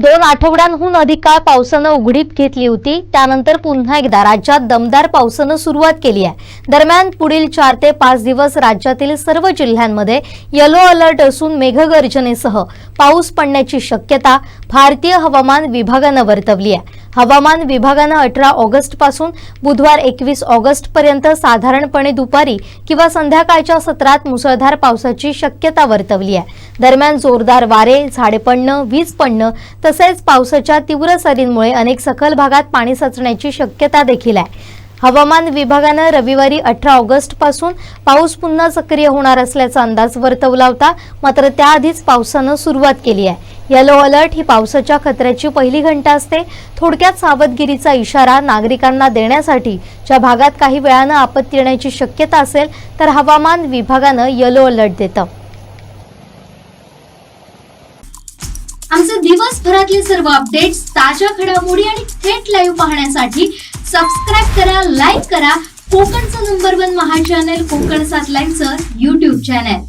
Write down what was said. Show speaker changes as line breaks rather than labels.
दोन आठवड्यांहून अधिक काळ पावसानं उघडीप घेतली होती. त्यानंतर पुन्हा एकदा राज्यात दमदार पावसानं सुरुवात केली आहे. दरम्यान पुढील चार ते पाच दिवस राज्यातील सर्व जिल्ह्यांमध्ये येलो अलर्ट असून मेघगर्जनेसह पाऊस पडण्याची शक्यता भारतीय हवामान विभागानं वर्तवली आहे. हवामान विभागानं अठरा ऑगस्टपासून बुधवार एकवीस ऑगस्ट पर्यंत साधारणपणे दुपारी किंवा संध्याकाळच्या सत्रात मुसळधार पावसाची शक्यता वर्तवली आहे. दरम्यान जोरदार वारे झाडे पडणं वीज पडणं तसेच पावसाच्या तीव्र सरींमुळे अनेक सखल भागात पाणी साचण्याची शक्यता देखील आहे. हवामान विभागानं रविवारी अठरा ऑगस्टपासून पाऊस पुन्हा सक्रिय होणार असल्याचा अंदाज वर्तवला होता मात्र त्याआधीच पावसानं सुरुवात केली आहे. येलो अलर्ट ही पावसाच्या खतऱ्याची पहिली घंटा असते. थोडक्यात सावधगिरीचा इशारा नागरिकांना देण्यासाठी ज्या भागात काही वेळानं आपत्ती येण्याची शक्यता असेल तर हवामान विभागानं येलो अलर्ट देतं.
आमचे दिवसभरातले सर्व अपडेट्स ताज्या घडामोडी आणि थेट लाईव्ह पाहण्यासाठी सबस्क्राईब करा लाईक करा. कोकणचं नंबर वन महा चॅनल कोकण सात लाईव्हचं युट्यूब चॅनल